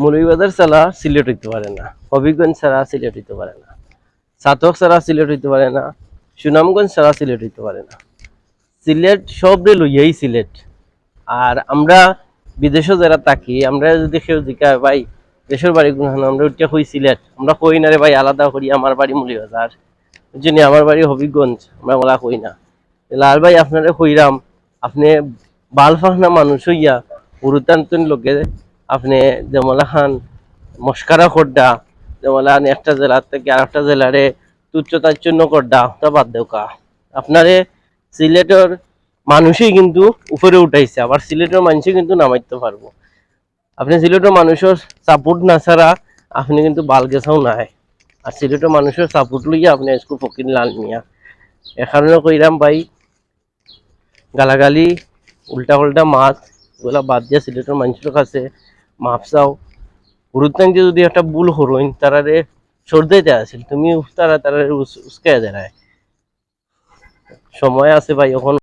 মৌলভীবাজার ছাড়া সিলেট হইতে পারে না, হবিগঞ্জ ছাড়া সিলেট হইতে পারে না, সাতক ছাড়া সিলেট হইতে পারে না, সুনামগঞ্জ ছাড়া সিলেট হইতে পারে না। সিলেট সব রে লইয়াই সিলেট। আর আমরা বিদেশে যারা থাকি, আমরা যদি কেউ জিজ্ঞাসা ভাই, দেশের বাড়ি কোনখানে? আমরা উঠিয়া হই সিলেট? আমরা কই না রে ভাই, আলাদা করি, আমার বাড়ি মৌলভীবাজার। বুঝছেন আমার বাড়ি হবিগঞ্জ। আমরা বলা কই না। লাল ভাই, আপনারে কইরাম, আপনি বাল ফাহনা মানুষ হইয়া উরুতান্তন লোকে আপনি যেমলা খান মস্কারা করডা যেমলা একটা জেলার থেকে আর একটা জেলারে তুচ্ছ তাচ্ছন্য করডা ওটা বাদ দেওকা আপনারে সিলেটের মানুষই কিন্তু উপরে উঠাইছে, আবার সিলেটের মানুষই কিন্তু নামাইতে পারব। আপনি সিলেটের মানুষের সাপোর্ট না ছাড়া আপনি কিন্তু বাল গেছাও নাই। আর সিলেটের মানুষের সাপোর্ট লইয়া আপনি স্কুল ফকির লাল মিয়া। এ কারণে কইরাম ভাই, গালাগালি উল্টা উল্টা মাছ ওগুলা বাদ দিয়া সিলেটের মানুষের কাছে মাপ চাও। গুরুত্বাঙ্কে যদি একটা ভুল হরইন, তারারে সর্দাইতে আসিল। তুমি তারা তারা উস্কায় দেয় সময় আছে ভাই, এখন